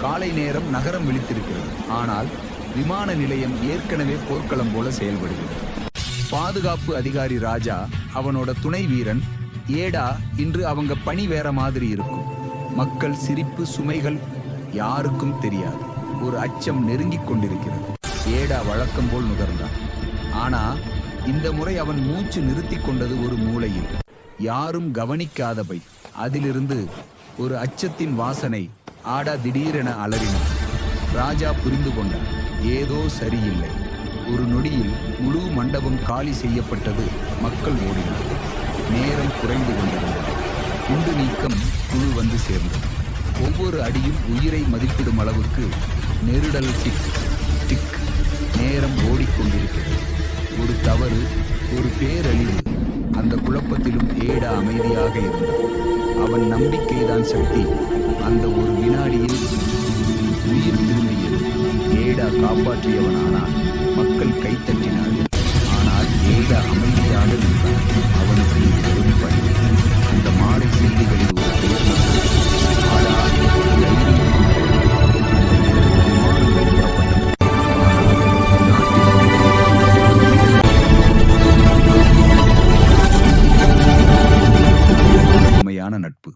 காலை நேரம் நகரம் விழித்திருக்கிறது. ஆனால் விமான நிலையம் ஏற்கனவே போர்க்களம் போல செயல்படுகிறது. பாதுகாப்பு அதிகாரி ராஜா அவனோட துணை வீரன் ஏடா இன்று அவங்க பணி வேற மாதிரி இருக்கும். மக்கள் சிரிப்பு சுமைகள் யாருக்கும் தெரியாது. ஒரு அச்சம் நெருங்கிக் கொண்டிருக்கிறது. ஏடா வழக்கம் போல் நுகர்ந்தான். ஆனா இந்த முறை அவன் மூச்சு நிறுத்திக் கொண்டது ஒரு மூலையில் யாரும் கவனிக்காதபை அதிலிருந்து ஒரு அச்சத்தின் வாசனை ஆடா திடீரென அலறினான். ராஜா புரிந்து கொண்டான். ஏதோ சரியில்லை. ஒரு நொடியில் முழு மண்டபம் காலி செய்யப்பட்டது மக்கள் ஓடினார். நேரம் குறைந்து கொண்டிருந்தது. குண்டு நீக்கம் குழு வந்து சேர்ந்தது. ஒவ்வொரு அடியும் உயிரை மதிப்பிடும் அளவுக்கு நெருடல் டிக் டிக் நேரம் ஓடிக்கொண்டிருக்கிறது. ஒரு தவறு ஒரு பேரழிவு. அந்த குழப்பத்திலும் ஏடா அமைதியாக இருந்தான் அவன் நம்பிக்கைதான் சக்தி. அந்த ஒரு வினாடியில் உயிர் திரும்பியது. ஏடா காப்பாற்றியவனானால் மக்கள் கைத்தட்டினார்கள். நட்பு.